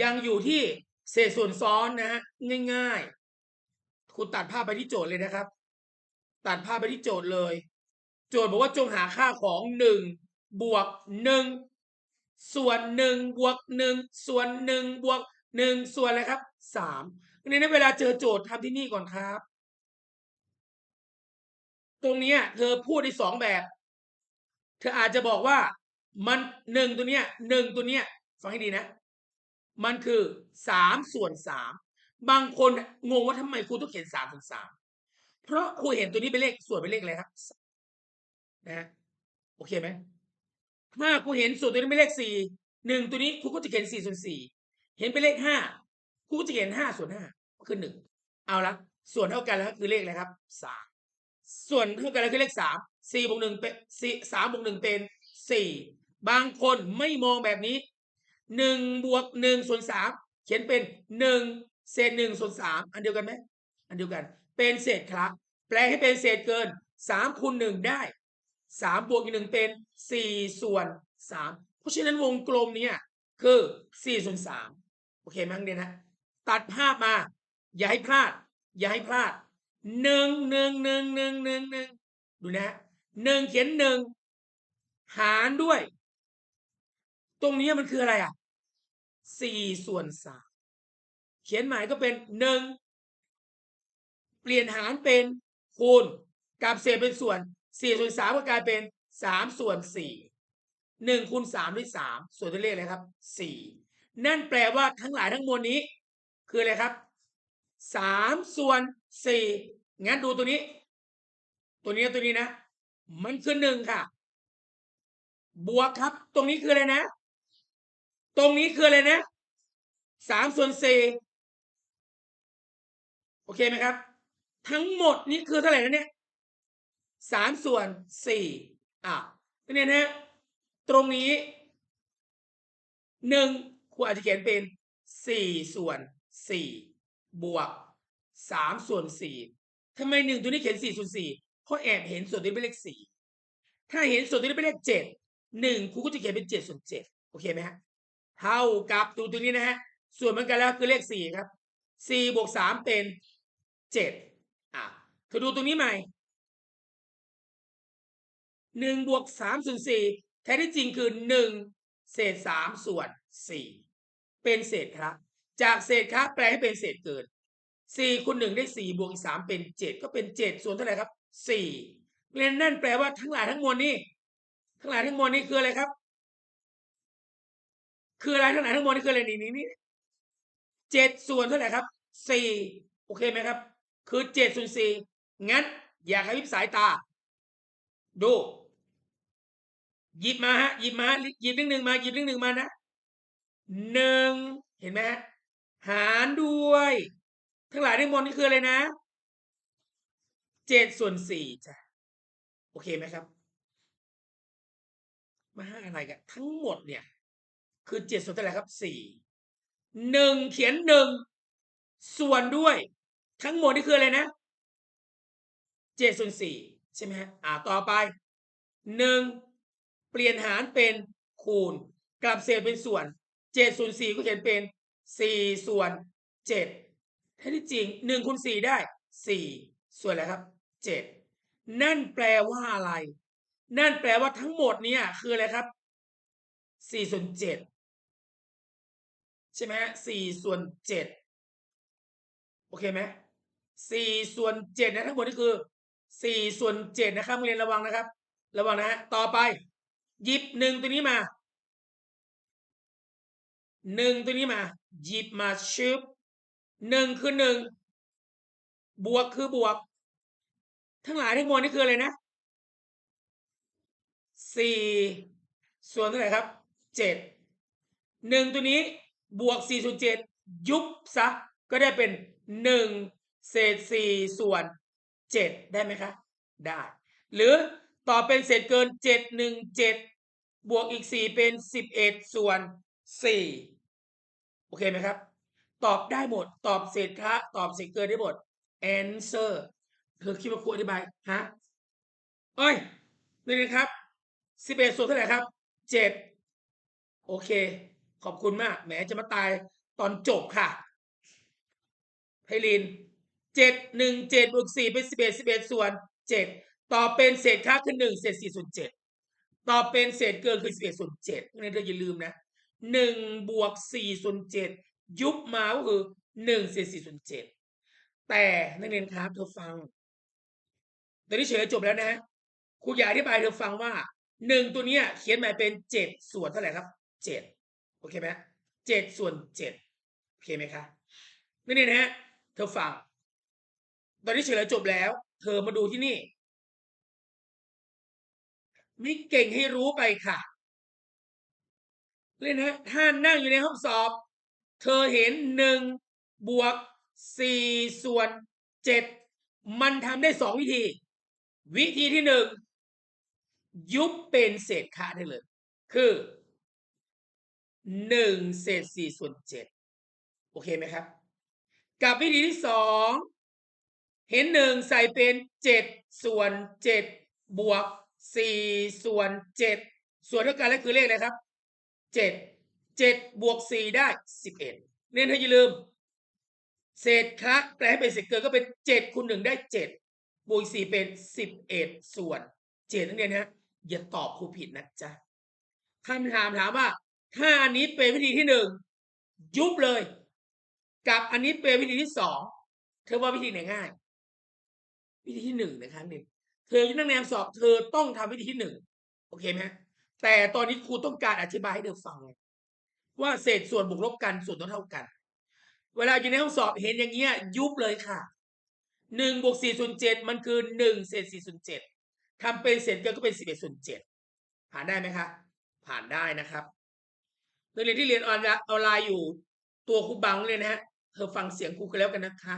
ยังอยู่ที่เศษส่วนซ้อนนะฮะง่ายๆคุณตัดภาพไปที่โจทย์เลยนะครับ ตัดภาพไปที่โจทย์เลย โจทย์บอกว่าจงหาค่าของหนึ่งบวกหนึ่งส่วนหนึ่งบวกหนึ่งส่วนหนึ่งบวกหนึ่งส่วนอะไรครับสามในนั้นเวลาเจอโจทย์ทำที่นี่ก่อนครับ ตรงเนี้ยเธอพูดได้สองแบบ เธออาจจะบอกว่ามันหนึ่งตัวเนี้ยหนึ่งตัวเนี้ยฟังให้ดีนะ มันคือสามส่วนสามบางคนงงว่าทำไมครูต้องเขียนสามส่วนสามเพราะครูเห็นตัวนี้เป็นเลขส่วนเป็นเลขอะไรครับนะฮะโอเคไหมถ้าครูเห็นส่วนตัวนี้เป็นเลขสี่หนึ่งตัวนี้ครูก็จะเขียนสี่ส่วนสี่เห็นเป็นเลขห้าครูก็จะเขียนห้าส่วนห้าก็คือหนึ่งเอาละส่วนเท่ากันแล้วคือเลขอะไรครับสามส่วนเท่ากันแล้วคือเลขสามสี่บวกหนึ่งเป็นสี่สามบวกหนึ่งเป็นสี่บางคนไม่มองแบบนี้ หนึ่งบวกหนึ่งส่วนสามเขียนเป็นหนึ่งเศษหนึ่งส่วนสามอันเดียวกันไหมอันเดียวกัน เป็นเศษคละแปลให้เป็นเศษเกินสามคูณหนึ่งได้สามบวกอีกหนึ่งเป็นสี่ส่วนสามเพราะฉะนั้นวงกลมเนี่ยคือสี่ส่วนสามโอเคไหมนักเรียนะตัดภาพมา อย่าให้พลาด อย่าให้พลาดหนึ่งหนึ่งหนึ่งหนึ่งหนึ่งหนึ่งดูนะหนึ่งเขียนหนึ่งหารด้วย ตรงนี้มันคืออะไรอะ สี่ส่วนสามเขียนหมายก็เป็นหนึ่งเปลี่ยนหารเป็นคูณกับเศษเป็นส่วนสี่ส่วนสามก็กลายเป็นสามส่วนสี่หนึ่งคูณสามด้วยสามส่วนตัวเลขอะไรครับสี่นั่นแปลว่าทั้งหลายทั้งมวลนี้ คืออะไรครับสามส่วนสี่งั้นดูตัวนี้ ตัวนี้ตัวนี้นะ มันคือหนึ่งค่ะ บวกครับ ตรงนี้คืออะไรนะ ตรงนี้คืออะไรนะสามส่วนสี่โอเคไหมครับ ทั้งหมดนี้คือเท่าไหร่นะเนี่ยสามส่วนสี่อะเนี่ยนะตรงนี้หนึ่งครูอาจจะเขียนเป็นสี่ส่วนสี่บวกสามส่วนสี่ทำไมหนึ่งตัวนี้เขียนสี่ส่วนสี่เพราะแอบเห็นส่วนนี้เป็นเลขสี่ถ้าเห็นส่วนนี้เป็นเลขเจ็ดหนึ่งครูก็จะเขียนเป็นเจ็ดส่วนเจ็ดโอเคไหมฮะ เท่ากับดูตัวนี้นะฮะ ส่วนเหมือนกันแล้วคือเลขสี่ครับสี่บวกสามเป็นเจ็ดอะเธอดูตรงนี้ใหม่หนึ่งบวกสามส่วนสี่แท้ที่จริงคือหนึ่งเศษสามส่วนสี่เป็นเศษครับ จากเศษครับแปลให้เป็นเศษเกินสี่คูณหนึ่งได้สี่บวกสามเป็นเจ็ดก็เป็นเจ็ดส่วนเท่าไหร่ครับสี่เรียนนั่นแปลว่าทั้งหลายทั้งมวลนี้ทั้งหลายทั้งมวลนี้คืออะไรครับ คืออะไรทั้งหลายทั้งมวลนี่คืออะไรนี่นี่นี่เจ็ดส่วนเท่าไหร่ครับสี่โอเคไหมครับ คือเจ็ดส่วนสี่งั้น อยากให้วิบสายตา ดูหยิบมาฮะหยิบมาหยิบเลขหนึ่งมาหยิบเลขหนึ่งมานะหนึ่งเห็นไหมฮะหารด้วย ทั้งหลายทั้งมวลนี่คืออะไรนะเจ็ดส่วนสี่จ้ะโอเคไหมครับ มาห้าอะไรกันทั้งหมดเนี่ย คือเจ็ดส่วนเท่าไหร่ครับสี่หนึ่งเขียนหนึ่งส่วนด้วย ทั้งหมดนี่คืออะไรนะเจ็ดส่วนสี่ใช่ไหมฮะอ่าต่อไปหนึ่งเปลี่ยนหารเป็นคูณกลับเศษเป็นส่วนเจ็ดส่วนสี่ก็เขียนเป็นสี่ส่วนเจ็ดแท้ที่จริงหนึ่งคูณสี่ได้สี่ส่วนอะไรครับเจ็ดนั่นแปลว่าอะไร นั่นแปลว่าทั้งหมดเนี่ยคืออะไรครับสี่ส่วนเจ็ด ใช่ไหมสี่ส่วนเจ็ดโอเคไหมสี่ส่วนเจ็ดนะทั้งหมดนี่คือสี่ส่วนเจ็ดนะครับเรียนระวังนะครับ ระวังนะฮะต่อไปหยิบหนึ่งตัวนี้มาหนึ่งตัวนี้มาหยิบมาชึบหนึ่งคือหนึ่งบวกคือบวก ทั้งหลายทั้งมวลนี่คืออะไรนะสี่ส่วนเท่าไหร่ครับเจ็ดหนึ่งตัวนี้ บวกสี่ส่วนเจ็ดยุบซะ ก็ได้เป็นหนึ่งเศษสี่ส่วนเจ็ดได้ไหมครับได้ หรือต่อเป็นเศษเกินเจ็ดหนึ่งเจ็ดบวกอีกสี่เป็นสิบเอ็ดส่วนสี่โอเคไหมครับ ตอบได้หมด ตอบเศษคะตอบเศษเกินได้หมด answer เธอคิดว่าครูอธิบาย ฮะ เอ้ยนี่นะครับสิบเอ็ดส่วนเท่าไหร่ครับเจ็ดโอเค ขอบคุณมากแหมจะมาตายตอนจบค่ะไพลินเจ็ดหนึ่งเจ็ดบวกสี่เป็นสิบเอ็ดสิบเอ็ดส่วนเจ็ดต่อเป็นเศษค่าคือหนึ่งเศษสี่ส่วนเจ็ดต่อเป็นเศษเกินคือสิบเอ็ดส่วนเจ็ดนี่เธออย่าลืมนะหนึ่งบวกสี่ส่วนเจ็ดยุบมาก็คือหนึ่งเศษสี่ส่วนเจ็ดแต่นักเรียนครับเธอฟังตอนนี้เฉลยจบแล้วนะครูอยากอธิบายเธอฟังว่าหนึ่งตัวเนี้ยเขียนหมายเป็นเจ็ดส่วนเท่าไหร่ครับเจ็ด โอเคไหมเจ็ดส่วนเจ็ดโอเคไหมคะนี่นี่นะฮะเธอฟัง ตอนนี้เฉลยจบแล้ว เธอมาดูที่นี่มิเก่งให้รู้ไปค่ะเลยนะถ้านั่งอยู่ในห้องสอบ เธอเห็นหนึ่งบวกสี่ส่วนเจ็ดมันทำได้สองวิธี วิธีที่หนึ่งยุบเป็นเศษค่าได้เลย คือ หนึ่งเศษสี่ส่วนเจ็ดโอเคไหมครับ กับวิธีที่สองเห็นหนึ่งใส่เป็นเจ็ดส่วนเจ็ดบวกสี่ส่วนเจ็ดส่วนเท่ากันแล้วคือเลขอะไรครับเจ็ดเจ็ดบวกสี่ได้สิบเอ็ดเน้นให้อย่าลืม เศษคะแปลให้เป็นเศษเกินก็เป็นเจ็ดคูณหนึ่งได้เจ็ดบวกสี่เป็นสิบเอ็ดส่วนเจ็ดนั่นเองนะฮะอย่าตอบครูผิดนะจ๊ะคำถามถามว่า ถ้าอันนี้เป็นวิธีที่หนึ่งยุบเลย กับอันนี้เป็นวิธีที่สองเธอว่าวิธีไหนง่าย วิธีที่หนึ่งนะคะหนึ่งเธอจะนั่งแนมสอบเธอต้องทำวิธีที่หนึ่งโอเคไหมแต่ตอนนี้ครูต้องการอธิบายให้เธอฟังว่าเศษส่วนบวกลบกันส่วนต้องเท่ากัน เวลาอยู่ในห้องสอบเห็นอย่างเงี้ย ยุบเลยค่ะหนึ่งบวกสี่ส่วนเจ็ดมันคือหนึ่งเศษสี่ส่วนเจ็ดทำเป็นเศษเกินก็เป็นสิบเอ็ดส่วนเจ็ดผ่านได้ไหมคะผ่านได้นะครับ นักเรียนที่เรียนออนไลน์อยู่ตัวครูบังเลยนะฮะเธอฟังเสียงครูกันแล้วกันนะคะ